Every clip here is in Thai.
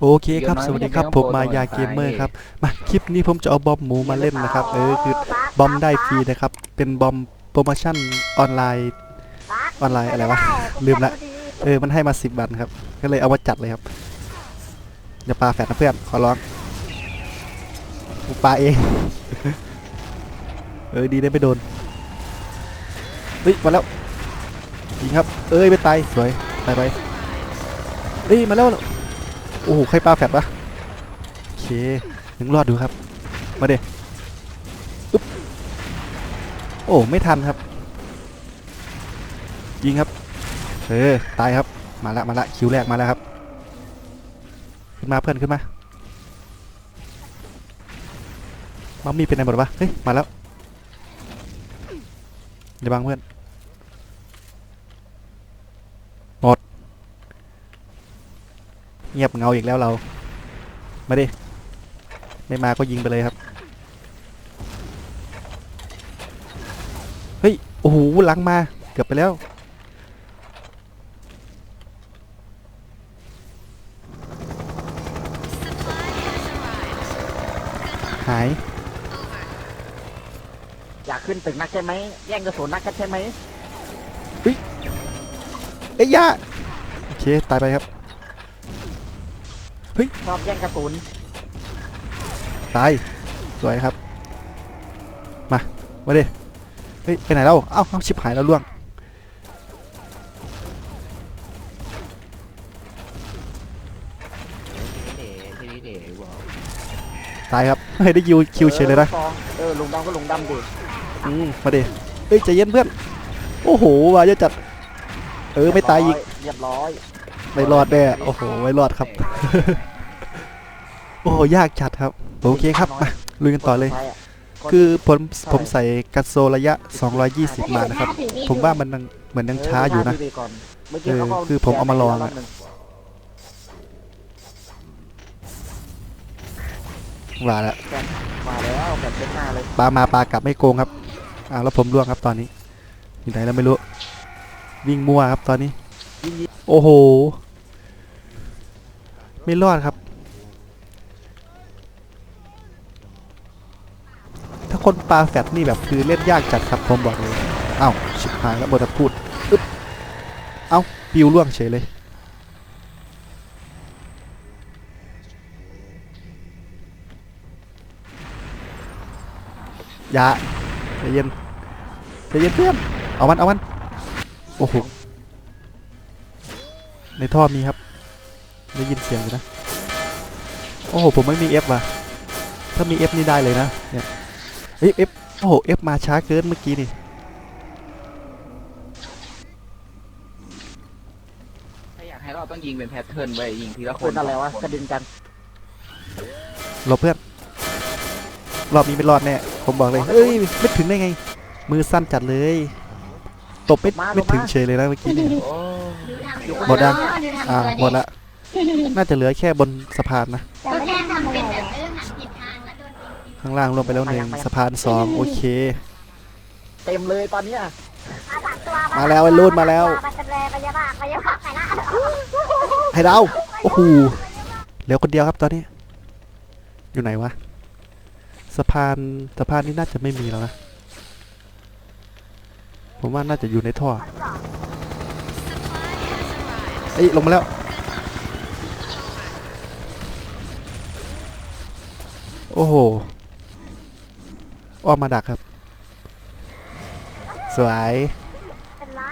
โอเคครับ สวัสดีครับ ผมมายาเกมเมอร์ครับ มาคลิปนี้ผมจะเอาบอมหมูมาเล่นนะครับ เออคือบอมได้ฟรีนะครับ เป็นบอมโปรโมชั่นออนไลน์ออนไลน์อะไรวะ ลืมละ เออ มันให้มาสิบบันครับ ก็เลยเอามาจัดเลยครับอย่าปาแฟดนะเพื่อน ขอร้องกูปาเอง เออ ดีได้ไม่โดน เฮ้ย มาแล้ว ยิงครับ เอ้ย ไม่ตาย สวยตายไปเฮ้ย มาแล้วโอ้โหใครปาแฟดวะโอเคยังรอดดูครับ มาเดอุ๊บโอ้ไม่ทันครับ ยิงครับเออตายครับมาละมาละคิวแรกมาแล้วครับขึ้นมาเพื่อนขึ้นมามัมมี่เป็นไงหมดวะเฮ้ยมาแล้วเดี๋ยวบังเพื่อน หมด เงียบเงาอีกแล้วเรา มาดิ ไม่มาก็ยิงไปเลยครับ เฮ้ย โอ้โหหลังมา เกือบไปแล้ว หาย อยากขึ้นตึกนักใช่ไหม แย่งกระสุนนักกันใช่ไหมเอ้ยอยาโอเค ตายไปครับ ชอบแย่งกระสุนตาย สวยครับ มา มาดิเฮ้ย ไปไหนแล้วเอ้าเอ้าชิบหายแล้วล่วงตายครับเฮ้ยได้ยิวคิวเฉยเลยนะ ออเออลุงดำก็ลุงดำดิอืมมาดิเฮ้ยใจเย็นเพื่อน โอ้โหว่าจะจัด เออไม่ตายอีก เรียบร้อย ไม่รอดแน่โอ้โหไม่รอดครับ โอ้โหยากจัดครับ โอเคครับมาลุยกันต่อเลย คือผมผมใส่กัสโซระยะ 220 มานะครับ ผมว่ามันเหมือนยังช้าอยู่นะเออคือผมเอามาลองอะว่าแล้วมาแล้วแบบเป็นหน้าเลยปลามาปลากลับไม่โกงครับอ่าแล้วผมล่วงครับตอนนี้อยู่ไหนแล้วไม่รู้ วิ่งมั่วครับตอนนี้ โอ้โห ไม่รอดครับ ถ้าคนปลาแฟตนี่แบบคือเล่นยากจัดครับผมบอกเลยเอ้าชิบหายแล้วบทพูดอึ๊บเอ้าปิวล่วงเฉยเลยอย่าใจเย็นใจเย็นเพื่อนเอามันเอามันโอ้โหในท่อมีครับ ได้ยินเสียงอยู่นะ โอ้โห ผมไม่มี F ว่ะ ถ้ามี F นี่ได้เลยนะ เนี่ยเฮ้ย F โอ้โห F มาช้าเกินเมื่อกี้นี่ถ้าอยากให้เราต้องยิงเป็นแพทเทิร์นไว้ยิงทีละคคนนอะไรวะกระเด็นกันรอเพื่อน รอบนี้ไม่รอดแน่ ผมบอกเลยเอ้ย ไม่ถึงได้ไง มือสั้นจัดเลย ตบไม่ไม่ถึงเฉยเลยนะเมื่อกี้นี่ โอ้หมดยัง อ่า หมดละ น่าจะเหลือแค่บนสะพานนะ ก็แค่ทำเป็นแบบเออหันผิดทางแล้วโดนข้างล่างลงไปแล้วหนึ่งสะพานสองโอเค เต็มเลยตอนเนี้ยมาสามตัวมาแล้วไอ้รุ่นมาแล้ว มาเป็นแรงพยาบาลพยาบาลไปละให้ดาวโอ้โหเหลือคนเดียวครับตอนนี้ อยู่ไหนวะสะพานสะพานนี้น่าจะไม่มีแล้วนะผมว่าน่าจะอยู่ในท่อเอ้ยลงมาแล้ว โอ้โหอ้อมมาดักครับ สวย เป็นไร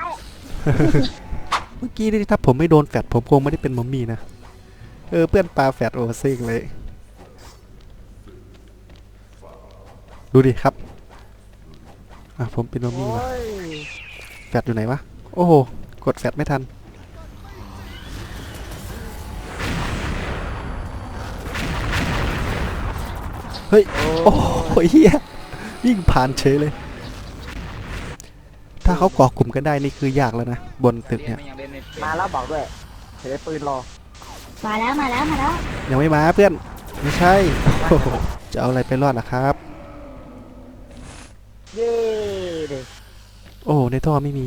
เมื่อกี้นี่ถ้าผมไม่โดนแฟดผมคงไม่ได้เป็นมัมมี่นะ เออเพื่อนปลาแฟดโอซิงเลย ดูดิครับ อะผมเป็นมัมโอ้มี่ว่ะยแฟดอยู่ไหนวะ โอ้โห กดแฟดไม่ทัน ฮ้ย โอ้โหเฮียวิ่งผ่านเฉยเลย ถ้าเขาเกาะกลุ่มกันได้นี่คือยากแล้วนะ บนตึกเนี่ยยังเล่นในมาแล้วบอกด้วยเห็นปืนรอ มาแล้วมาแล้วมาแล้ว ยังไม่มาเพื่อน ไม่ใช่โอ้โหจะเอาอะไรไปรอดล่ะครับ เย้เด็กโอ้โหในท่อไม่มี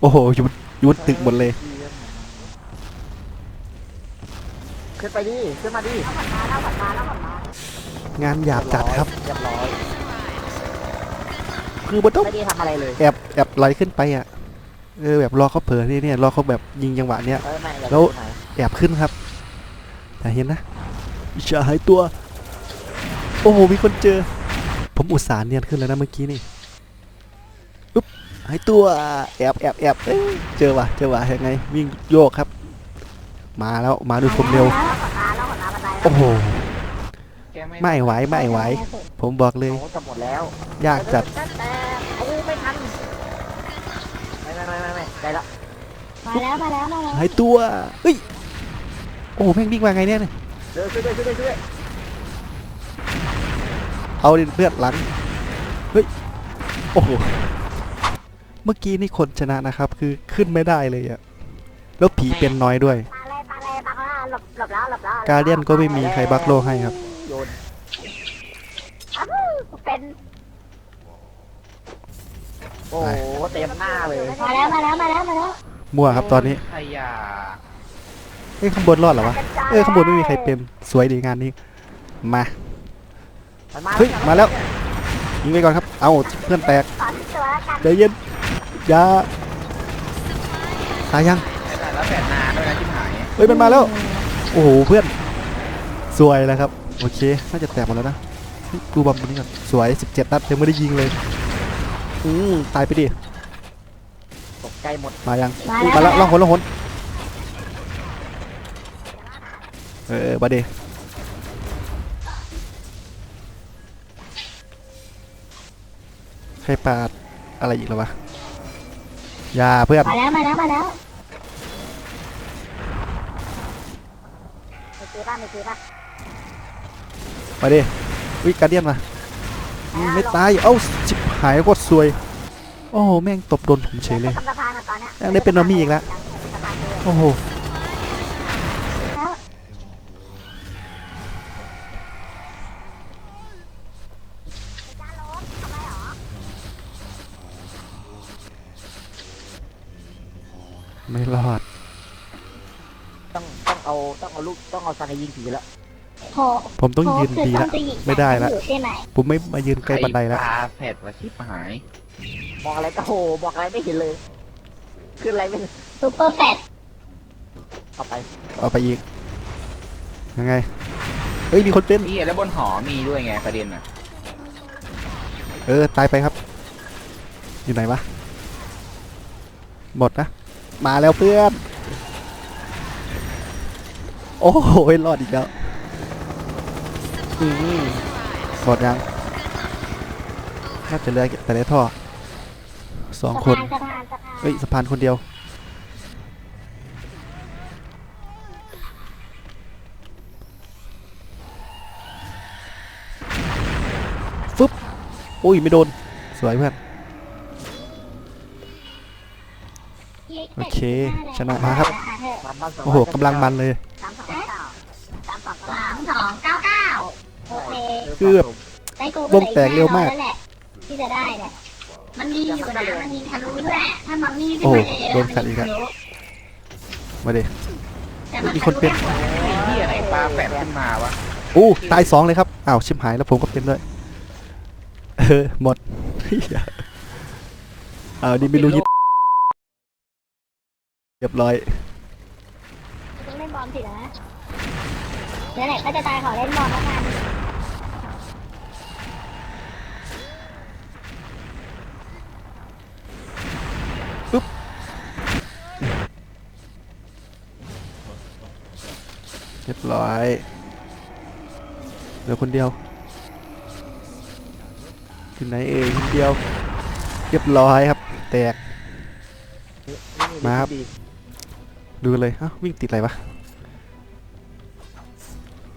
โอ้โหอยู่อยู่บนตึกหมดเลย ขึ้นไปดิขึ้นมาดิมาแล้วหมดมาแล้วหมดมางานหยาบจัดครับ เรียบร้อยคือมันต้องไม่ได้ทำอะไรเลยแอบแอบไหลขึ้นไปอะเออแบบรอเขาเผลอนี่เนี่ยรอเขาแบบยิงจังหวะเนี้ย เออไม่อย่าแล้ว ขึ้นมาแอบขึ้นครับแต่เห็นนะอิจฉาหายตัว โอ้โห มีคนเจอ ผมอุตส่าห์เนียนขึ้นแล้วนะเมื่อกี้นี่อุ๊บหายตัว แอบแอบแอบเอ้ยเจอว่ะ เจอว่ะยังไง วิ่งโยกครับ มาแล้ว มาด้วยความเร็วแล้วหมดมา โอ้โห แกไม่ไม่ไหวไม่ไหว ผมบอกเลย โอ้จะหมดแล้วยากจัดแต่โอ้ไม่ทันไม่ไม่ไม่ไม่ไม่ได้ละมาแล้วมาแล้วมาแล้วหายตัว เฮ้ย โอ้โหแม่งวิ่งมาไงเนี่ย เดี๋ยวช่วยด้วยช่วยด้วยช่วยด้วยเอาดิเพื่อนหลัง เฮ้ย โอ้โห เมื่อกี้นี่คนชนะนะครับ คือขึ้นไม่ได้เลยอะแล้วผีเป็นน้อยด้วย การเดียนก็ไม่มีใครบักโลให้ครับ โยนอ้าวเป็นโอ้โหเต็มหน้าเลยมาแล้วมาแล้วมาแล้วมาแล้วมั่วครับตอนนี้ขยะเอ้ยข้างบนรอดเหรอวะ เอ้ยข้างบนไม่มีใครเป็นสวยดีงานนี้ มามันมาเฮ้ยมาแล้วยิงไปก่อนครับ เอาเพื่อนแตกสอนตัวแล้วกันใจเย็นอย่าตายยังไอ้แต่แล้วแปดนานด้วยนะชิบหาย เฮ้ยมันมาแล้ว โอ้โหเพื่อนสวยแล้วครับ โอเค น่าจะแตกหมดแล้วนะเฮ้ยดูบอมคนนี้ก่อนสวย 17 นัดยังไม่ได้ยิงเลย อืมตายไปดิตกใจหมด มายังมาอุ๊ยแล้ว มาแล้วล่องหนล่องหนเออมาดิใครปาดอะไรอีกแล้ววะอย่าเพื่อน มาแล้ว มาแล้ว มาแล้ว ไม่ซื้อป่ะไม่ซื้อป่ะมาดิวิการเดียนมาอืมไม่ตาย เอ้าชิบหายโคตรซวย โอ้โหแม่งตบโดนผมเฉยเลยทำสะพานอะตอนเนี้ยยังได้เป็นนอมี่อีกแล้วสะพานเลยโอ้โห เอาลูกต้องเอาซันยิงผีแล้วโหผมต้องยืนดีละไม่ได้ละอยู่ใช่ไหมผมไม่มายืนใกล้บันไดแล้วปลาแผดว่าชิบหายมองอะไรก็โหบอกอะไรไม่เห็นเลยขึ้นอะไรไม่ซูเปอร์แฟตเอาไปเอาไปอีกยังไงเฮ้ยมีคนเป็นนี่แล้วบนหอมีด้วยไงประเด็นอะเออตายไปครับ อยู่ไหนวะหมดนะมาแล้วเพื่อน โอ้โหรอดอีกแล้วอืมหมดยังน่าจะเหลือแต่ในท่อสองคนเฮ้ยสะพานคนเดียว ฟึบโอ้ย ไม่โดน สวยเพื่อน โอเค ชนะมาครับ โอ้โหกำลังมันเลย สามสองเก้าเก้าโอเคคือแบบได้กูวงแตกเร็วมากแหละที่จะได้เนี่ยมันดีอยู่นะมันยิงทะลุด้วยถ้ามันนี่โอ้โหโดนกัดอีกแล้ว มาดิมีคนเป็นไอ้เหี้ยไหนปลาแผดขึ้นมาวะอู้ตายสองเลยครับอ้าวชิมหายแล้วผมก็เป็นด้วยเออหมดเหี้ยอ้าวนี่ไม่รู้ยิดเรียบร้อยเล่นบอลสินะ เนี่แหละก็จะตายขอเล่นบอลแล้วกันเรียบร้อยเหลือคนเดียวอยู่ไหนเอ่ยคนเดียว เรียบร้อยครับ แตก มาครับ ดูเลยเอ้าวิ่งติดอะไรวะ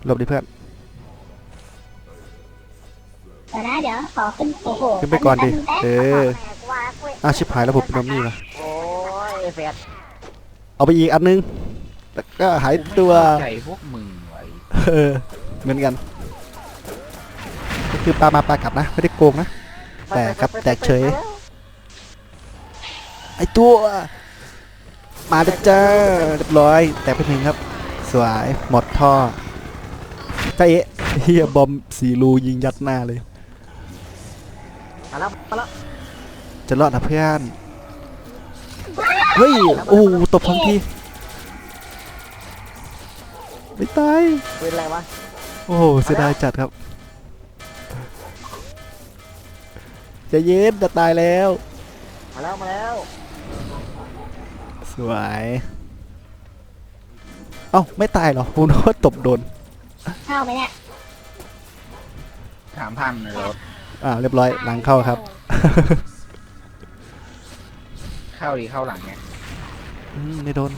หลบดิเพื่อนเดี๋ยวนะเดี๋ยวขอขึ้นโอ้โหขึ้นไปก่อนดิแป๊บนึงเออแป๊บนึงว่ากูอ้าวชิบหายแล้วผมเป็นนอมนี่วะโอ้ยแฟดเอาไปอีกอันนึงแล้วก็หายตัวใจพวกมึงไว้เออเหมือนกัน ก็คือปลามาปลากลับนะ ไม่ได้โกงนะ แตกครับแตกเฉย ไอตัว มาแล้วจ้าเรียบร้อย แตกไปหนึ่งครับ สวย หมดท่อ จ้าเอ๊ะเฮียบอมสีรูยิงยัดหน้าเลย มาแล้วมาแล้วจะรอดนะเพื่อน เฮ้ย โอ้โหตบทั้งที ไม่ตายเป็นอะไรวะโอ้โหเสียดายจัดครับใจะเย็นจะตายแล้ว มาแล้วมาแล้วสวย เอ้า ไม่ตายเหรอผมนึกว่าตบโดน เข้าไหมเนี่ยถามพันเลยรถอ่าเรียบร้อยหลังเข้าครับ เข้าดีเข้าหลังไงอืมไม่โดน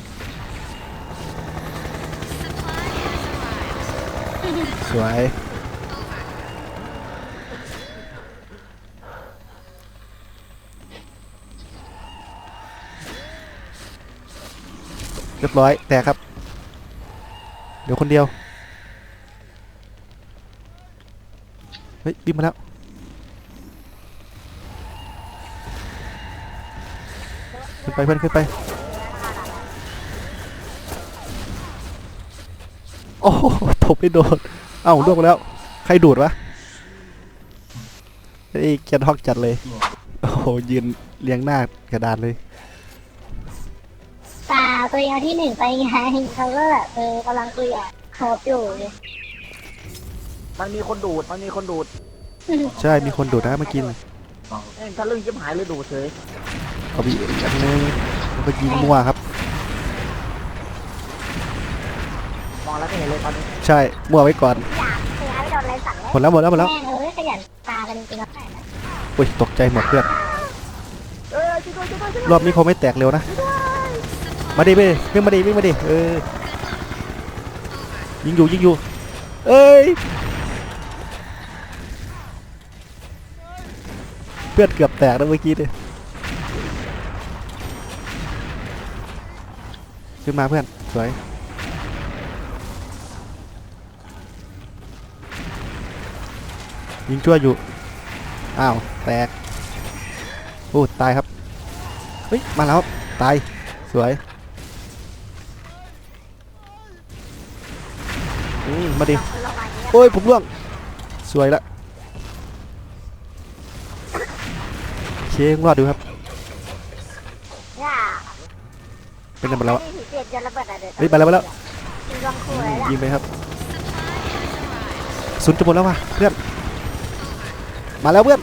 สวย เรียบร้อย แตกครับ เดี๋ยวคนเดียว ฮ้ยบินมาแล้วขึ้นไปเพื่อนขึ้นไปโอ้ตบไม่โดนเอ้าล่วงไปแล้ว ใครดูดวะไอ้เกียนฮอกจัดเลย โอ้โหยืนเลี้ยงหน้ากระดานเลยตาตัวเองเอาที่หนึ่งไปไงเขาก็แบบเออกำลังคุยอะโคบอยู่เลย มันมีคนดูด มันมีคนดูดใช่มีคนดูดนะเมื่อกี้เอ้ยถ้าเรื่องจิ้มหายเลยดูดเลยเอาบีอีกอันนึงแล้วก็ยิงมั่วครับ มองแล้วไม่เห็นเลยตอนนี้ใช่มั่วไว้ก่อนอยากคือให้ไปโดนอะไรสั่งหมดแล้วหมดแล้วหมดแล้วแม่งเอ้ยขยันตากันจริงๆแล้วอุ้ยตกใจหมดเพื่อนเอ้ยช่วยด้วยช่วยด้วยช่วยด้วยรอบนี้เขาไม่แตกเร็วนะมาดิไปดิวิ่งมาดิวิ่งมาดิเออยิงอยู่ยิงอยู่ เอ้ย เพื่อนเกือบแตกนะเมื่อกี้เลยขึ้นมาเพื่อน สวย ยิงชั่วอยู่ อ้าว แตกโอ้ตายครับ เฮ้ย มาแล้ว ตาย สวยอืมมาดิ โอ้ย ผมร่วง สวยละ โอเครอดดูครับย่าเป็นไงหมดแล้วอะผีเปลี่ยนจนระเบิดอะเดี๋ยวเฮ้ยมาแล้วมาแล้วยิงลองคู่อืเลยมล่ะยิงไปครับสุนจะหมดแล้วว่ะเพื่อน มาแล้วเพื่อน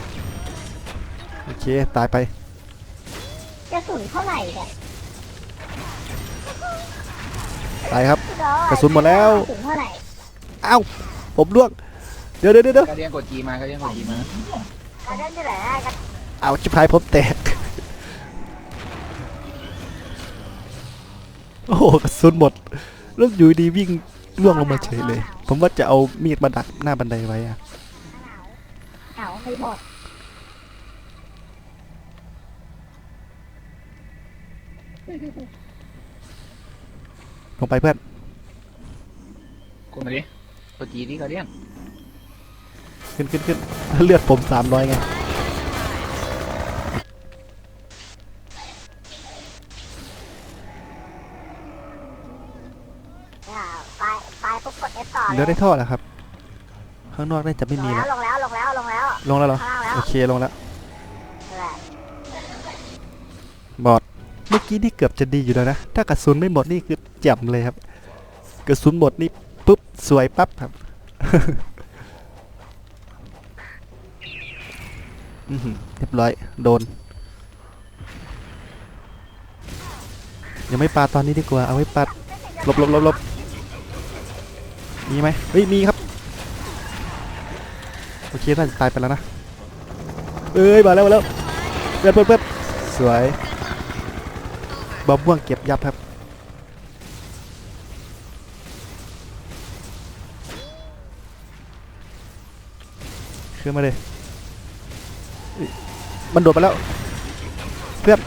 โอเค ตายไปกระสุนเท่าไหร่เนี่ยตายครับ กระสุนหมดแล้ว กระสุนเท่าไหร่อ้าวผมร่วง เดี๋ยวเดี๋ยวเดี๋ยวกระเดียนกดจีมากระเดียนกดจีมา กระเด็นจะไหนได้กัน เอาชิบหายผมแตก โอ้โหกระสุนหมด แล้วอยู่ดีวิ่งล่วงลงมาเฉยเลย ผมว่าจะเอามีดมาดักหน้าบันไดไว้อะหนาวไม่หมดลงไปเพื่อนกดมาดิกดจีดิกระเดียนขึ้นขึ้นขึ้นเลือดผมสามร้อยไง เหลือได้ท่อแล้วครับ ข้างนอกน่าจะไม่มีลงแล้แล้ววลงแล้วลงแล้วลงแล้ว ลงแล้วเหรอ ข้างล่างแล้ว โอเคลงแล้ว นั่นแหละบอด เมื่อกี้นี่เกือบจะดีอยู่แล้วนะ ถ้ากระสุนไม่หมดนี่คือแจ่มเลยครับ กระสุนหมดนี่ปุ๊บสวยปั๊บครับ อื้อหือเรียบร้อย โดน ยังไม่ปาตอนนี้ดีกว่า เอาไว้ปัดหลบหลบหลบหลบ มีไหมเฮ้ย มีครับ โอเคน่าจะตายไปแล้วนะ เอ้ย มาแล้ว มาแล้วเพื่อนเพื่อนเพื่อนสวยบอมม่วงเก็บยับครับ ขึ้นมาเลย มันโดดมาแล้ว เพื่อน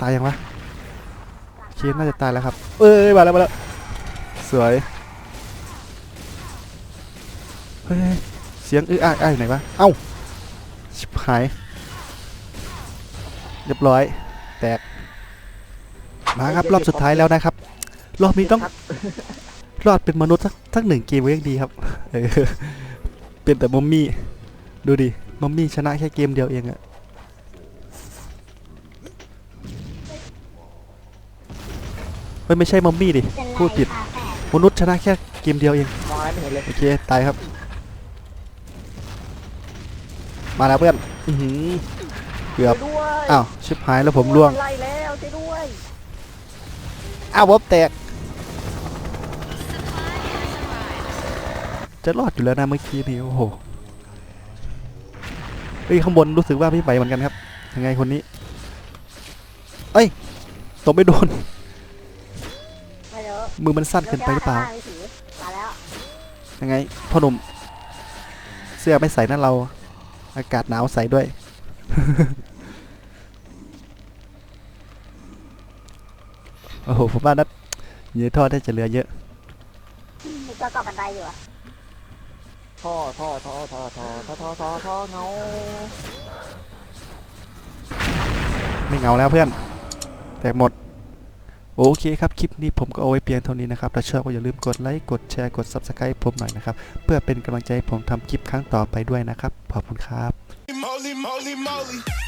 ตายยังวะเชียน่าจะตายแล้วครับ เอ้ย มาแล้ว มาแล้ว สวย เฮ้ย เสียงอื้ออ้ายอ้ายไหนวะ เอ้า ชิบหาย เรียบร้อย แตก มาครับ รอบสุดท้ายแล้วนะครับ รอบนี้ต้อง รอดเป็นมนุษย์สักสักหนึ่งเกมก็ยังดีครับ เออ เป็นแต่มัมมี่ ดูดิมัมมี่ชนะแค่เกมเดียวเองอะเฮ้ยไม่ใช่มัมมี่ดิ พูดผิด มนุษย์ชนะแค่เกมเดียวเอง มองอะไรไม่เห็นเลย โอเค ตายครับ มาแล้วเพื่อนอือหือเกือบช่วยด้วยอ้าว ชิบหายแล้วผมล่วง ไล่แล้วช่วยด้วยอ้าววบแตก จะรอดอยู่แล้วนะเมื่อกี้นี่โอ้โหเฮ้ยข้างบนรู้สึกว่าพี่ไปเหมือนกันครับ ยังไงคนนี้ เอ้ยตบไม่โดนไม่รู้มือมันสั้นเกินไปหรือเปล่าดี๋ยวแกมมาแล้วยังไงพ่อหนุ่ม เสื้อไม่ใส่นั่นเรา อากาศหนาวใส่ด้วย โอ้โหผมว่านัดเยอะทอดได้จะเหลือเยอะ มีตัวเกาะบันไดอยู่อะท่อท่อท่อท่อท่อท่อท่อท่อท่อเงาไม่เหงาแล้วเพื่อน แตกหมด โอเคครับ คลิปนี้ผมก็เอาไว้เพียงเท่านี้นะครับ ถ้าชอบก็อย่าลืมกดไลค์ กดแชร์ กด Subscribe ผมหน่อยนะครับ เพื่อเป็นกำลังใจให้ผมทำคลิปครั้งต่อไปด้วยนะครับ ขอบคุณครับ Moly, moly, moly.